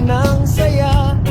ng saya.